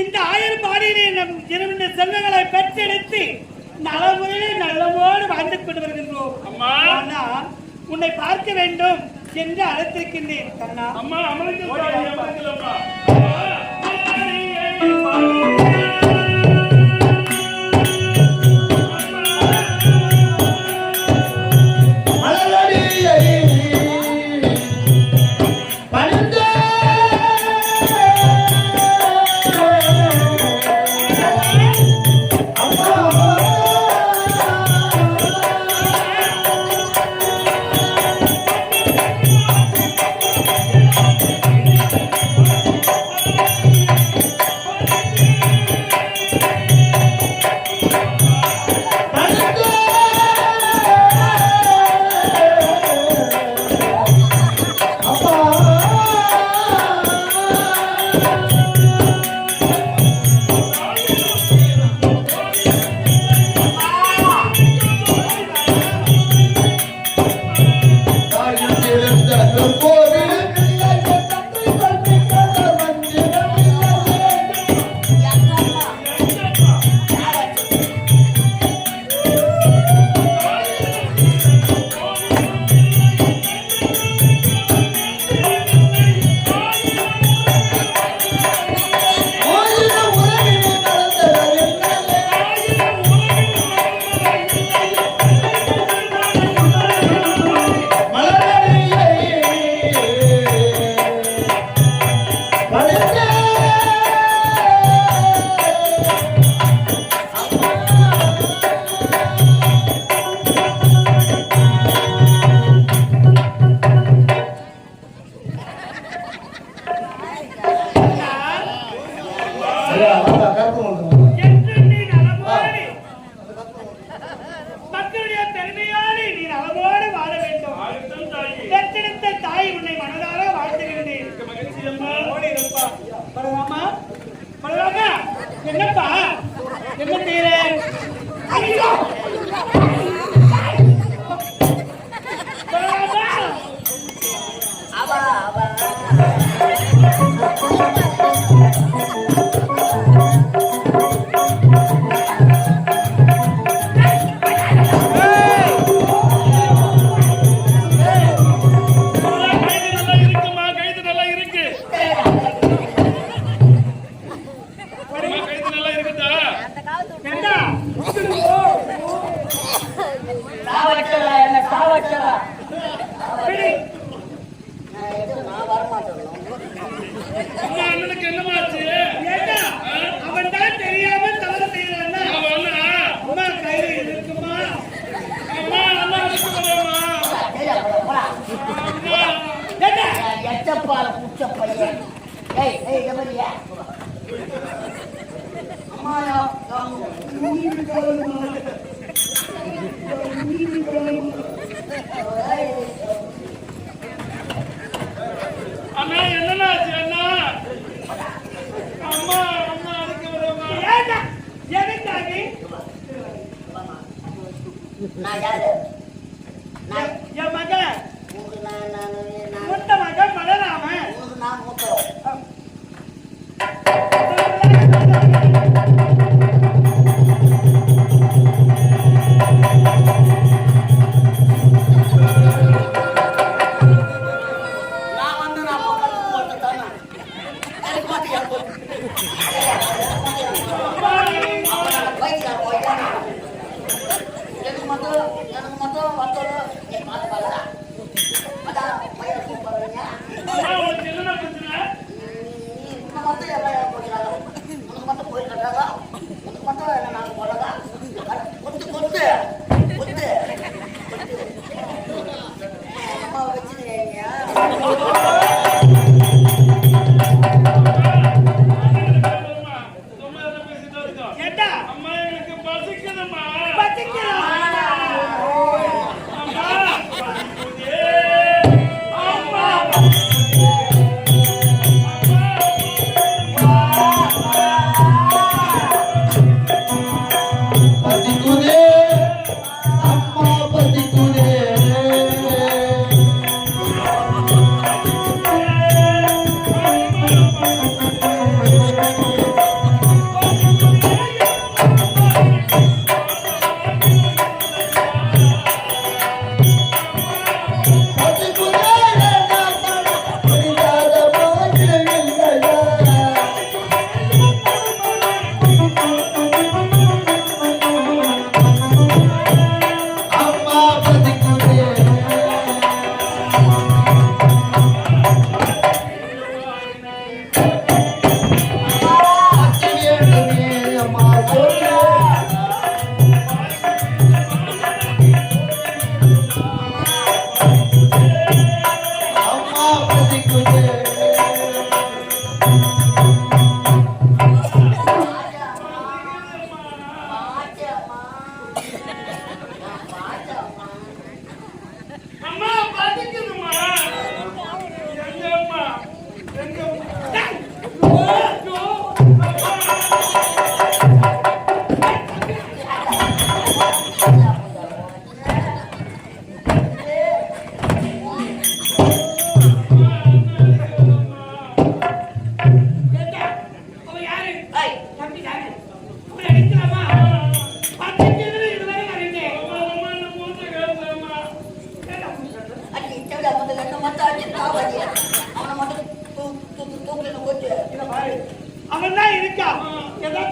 இந்த ஆயிரம் பாடியிலே நம் இரண்டு செல்வங்களை பெற்றெடுத்து நலமுறையிலே நலமோடு வாழ்ந்து கொண்டு வருகின்றோம். அண்ணா உன்னை பார்க்க வேண்டும் என்று அழைத்திருக்கின்றேன். மக்களுடைய பெருமையோடு நீ நலமோடு வாழ வேண்டும். பெற்றெடுத்த தாய் உன்னை மனதார இருப்பா. பலராமா? பலராமா? என்னப்பா? என்ன செய்யற? எச்சப்பால புச்ச பையன் ஏய் ஏய் எவரியா அம்மா அண்ணா என்னன்னாச்சு அண்ணா அம்மா அம்மா அதுக்கு வரமா ஏண்டா? எதுக்காக? நான் யாரு உனக்கு அவன் தான் இருக்கா? ஏதாவது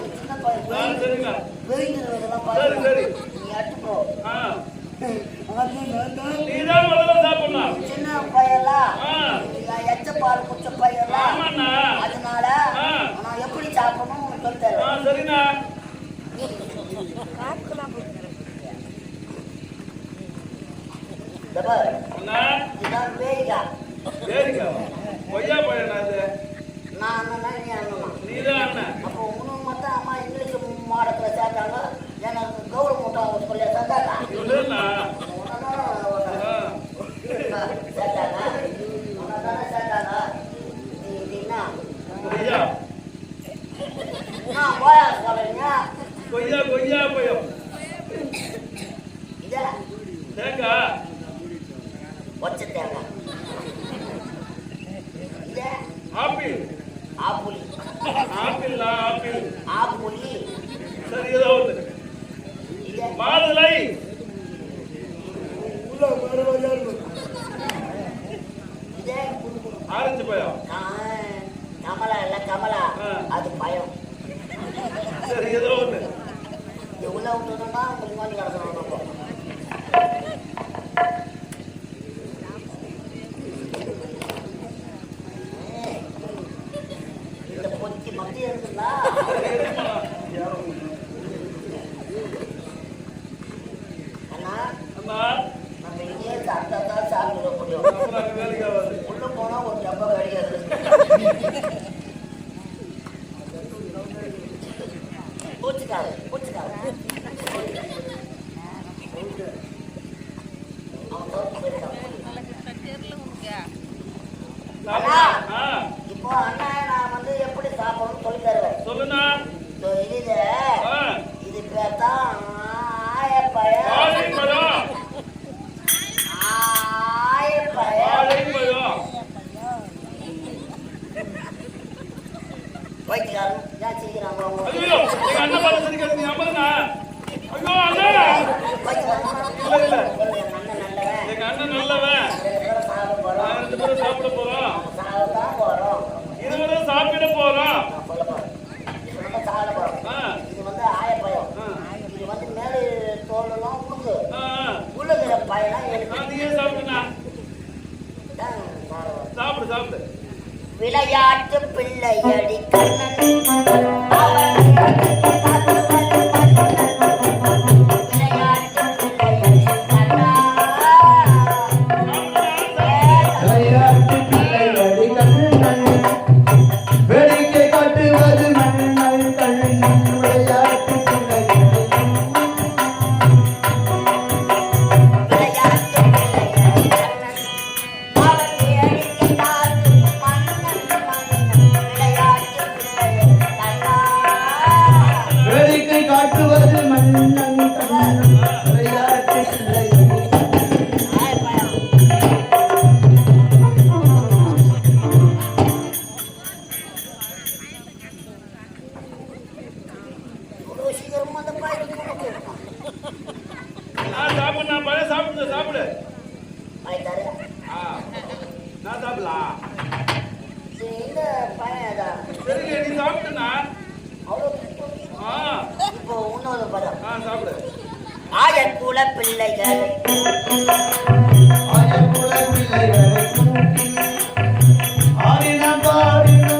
பார்த்து சின்ன பையன் வெயிட்டு வேலைலாம் பார்த்து நீ அட்டுப்போ சின்ன பையலாம் எச்ச பால் குச்ச பையலாம் அதனால நான் எப்படி சாப்பிடணும் உனக்கு சொல்லி தரேன் நான் அண்ணன் நீ அண்ணன் மாடத்தில் சேர்த்தாங்க என்னை கௌரவ மூட்டம் சொல்லி சேர்த்தாங்க. சேர்த்தாங்க சேர்த்தாங்க கொய்யா. கொய்யா நம்ம இங்கே சாப்பிட்டா தான் சாப்பிட முடியும் நான் சாப்பிடு நான் பழைய சாப்பிடு. சாப்பிடு நான் சாப்பிடலாம் சரிங்க நீ சாப்பிட்டுனா இப்போ இன்னொரு படம். ஆ சாப்பிடு. ஆயக்குல பிள்ளைகள். ஆயக்குல பிள்ளைகள். ஆடினம் பாடினம்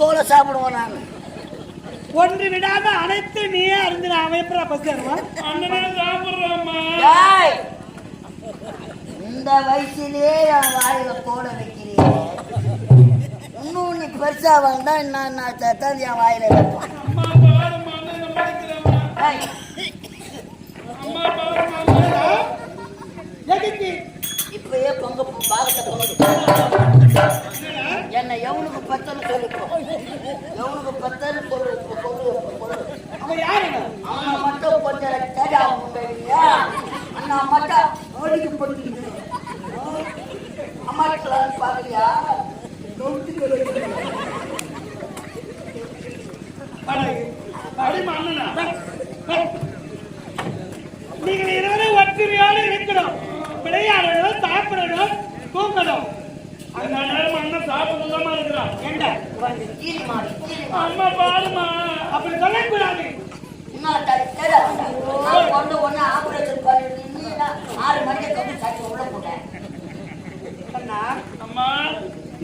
தோலை சாப்பிடுவோம் நான் ஒன்று விடாம அனைத்து நீயே அறிந்து நான் அமைப்புற பசி அண்ணனே இந்த வயசுலயே என் வாயில தோலை வைக்கிறேன் இன்னும் நீ பெருசா வந்தா என்ன நான் என் வாயில வைப்பேன் இப்பயே பொங்க பாகத்தை பொங்க. என்ன எவனுக்கு பத்தன்னு சொல்லிக்கோ எவனுக்கு பத்தன்னு சொல்லு சொல்லு அவன் யாருங்க? அவனை மட்டும் கொஞ்சம் தேடா இல்லையா அண்ணா மட்டும் ஓடிக்கு போட்டு அம்மா பாக்குறியா நீங்கள் இருவரும் ஒற்றுமையோடு இருக்கணும். விளையாடணும் சாப்பிடணும் தூங்கணும். நான் நேரம் இருக்கிறான் ஏண்டா அம்மா பாருமா அப்படி சொல்லக்கூடாது. இன்னொரு தடவை ஆறு மணிக்கு கொண்டு அம்மா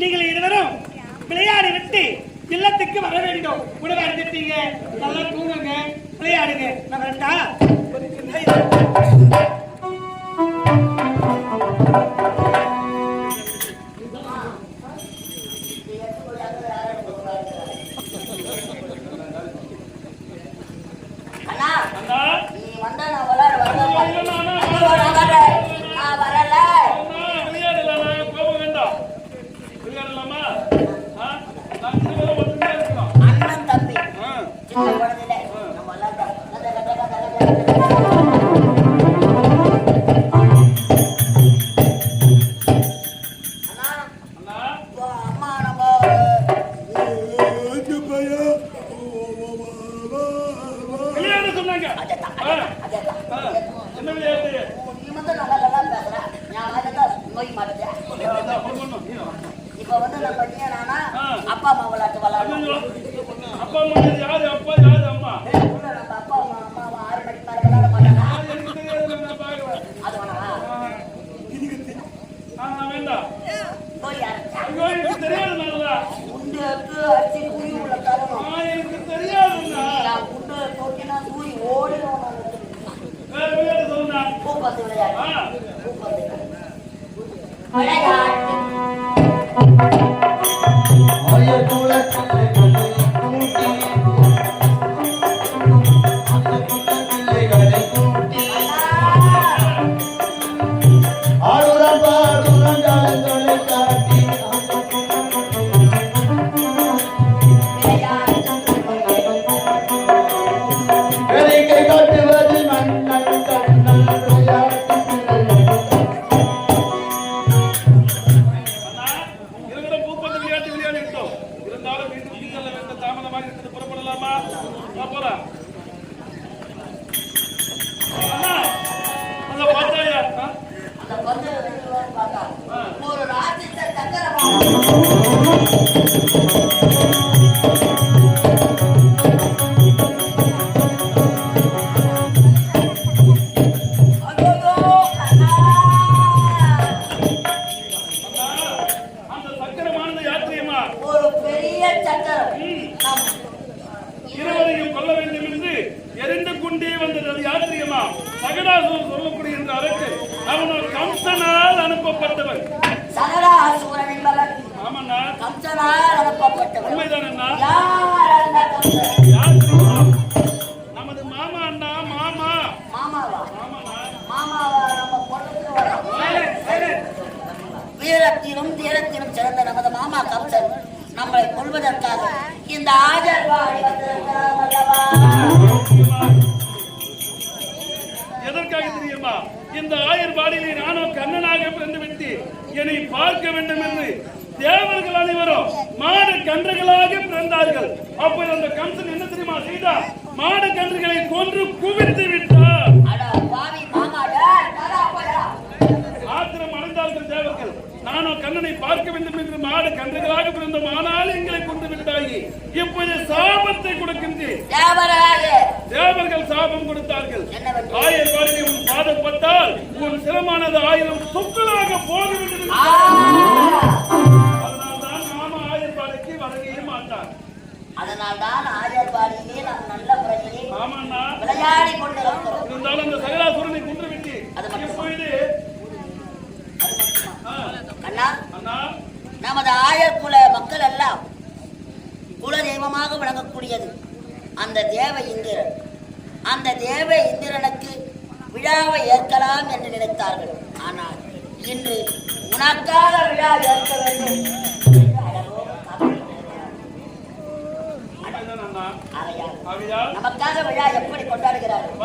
நீங்கள் இருவரும் விளையாடி விட்டு இல்லத்துக்கு வர வேண்டும். உணவு அறிஞ்சிட்டீங்க நல்லா தூங்குங்க. விளையாடுங்க. நான் வரட்டா இருவரையும் கொல்ல வேண்டும் என்று எரிந்து கொண்டே வந்தது. அது யார் தெரியுமா? சகடாசுரன் சொல்லக்கூடிய இந்த அரசன் அவனால் கம்சனால் அனுப்பப்பட்டவன். சகடாசுரன் என்பவன் ஆமாண்ணா கம்சனால் அனுப்பப்பட்டவன் நமது மாமா அண்ணா மாமா. மாமாவா மாமாவா மாமாவா நம்ம பொண்ணுக்கு வீரத்திலும் தீரத்திலும் சிறந்த நமது மாமா கம்சன். நம்மளை கொள்வதற்காக. இந்த ஆஜர்வாடி எதற்காக தெரியுமா? இந்த ஆயர் பாடியிலே நானும் கண்ணனாக பிறந்து விட்டு என்னை பார்க்க வேண்டும் என்று தேவர்கள் அனைவரும் மாடு கன்றுகளாக பிறந்தார்கள். அப்போது அந்த கம்சன் என்ன தெரியுமா செய்தார்? மாடு கன்றுகளை கொன்று குவித்து விட்டார். ஆத்திரம் அடைந்தார்கள் தேவர்கள். நானும் கண்ணனை பார்க்க வேண்டும் என்று மாடு கன்றுகளாக பிறந்தோம் ஆனால் எங்களை கொண்டு விட்டாயே. இப்போது சாபத்தை கொடுக்கின்றேன். தேவர்கள் சாபம் கொடுத்தார்கள்? ஆயர் பாடிலே உன் பாதப்பட்டால் உன் சிரமானது ஆயிரம் சொற்களாக போய்விட்டது ஆ! அதனால்தான் நாம ஆயர் பாடிக்கு வரவே மாட்டார். அதனால்தான் நாம் நல்ல முறையிலே விளையாடி கொண்டிருக்கிறோம். இருந்தாலும் அந்த சகலாசுரனை கொன்று விட்டு? இப்பொழுது அண்ணா நமது ஆயர் குல மக்கள் எல்லாம் குல தெய்வமாக விளங்கக்கூடியது. அந்த தேவ இந்திரன். அந்த தேவ இந்திரனுக்கு விழாவை ஏற்கலாம் என்று நினைத்தார்கள். ஆனால் இன்று உனக்காக விழா ஏற்க வேண்டும். நமக்காக விழா எப்படி கொண்டாடுகிறார்கள்?